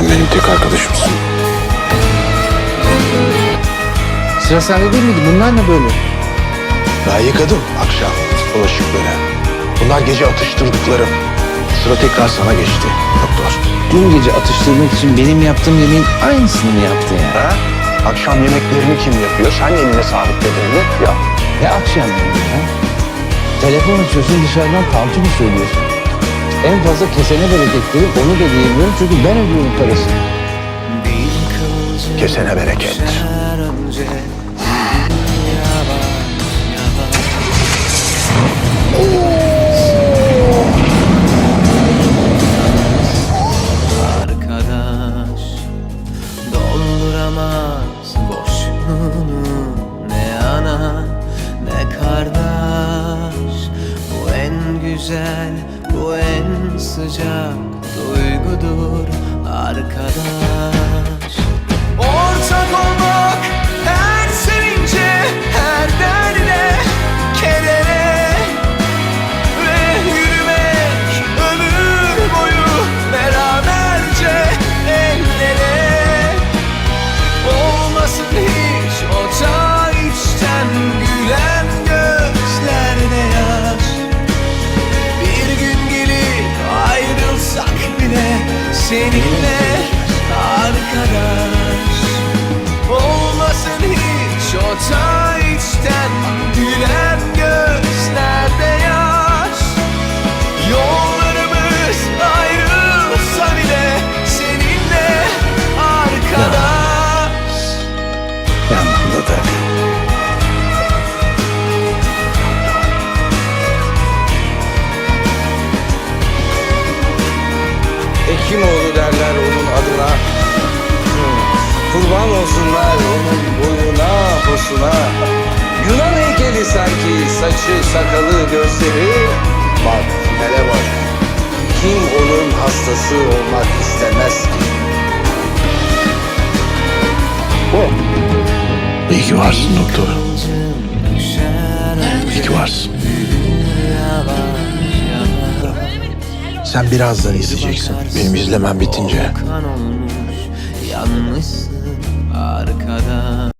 Sen benim tek arkadaşımsın. Sıra sende değil miydi? Bunlar ne böyle? Ben yıkadım akşam bulaşıkları. Bunlar gece atıştırdıklarım. Sıra tekrar sana geçti doktor. Dün gece atıştırmak için benim yaptığım yemeğin aynısını mı yaptı yani? Ha? Akşam yemeklerini kim yapıyor? Sen eline sabitledin mi? Ya. Ne akşam yemeği ya? Telefon açıyorsun dışarıdan tantı mı söylüyorsun? En fazla kesene bereket derim onu da diyemiyorum çünkü ben ödüyorum parasını. Kesene bereket. arkadaş Dolduramaz boşluğunu Ne ana ne kardeş Bu en güzel en sıcak duygudur arkadaş sanki saçı, sakalı, gözleri. Bak finale bak. Kim onun hastası olmak istemez ki? İyi ki varsın doktor. İyi ki varsın. Sen birazdan izleyeceksin. Benim izlemem bitince. Yanmışsın arkadaş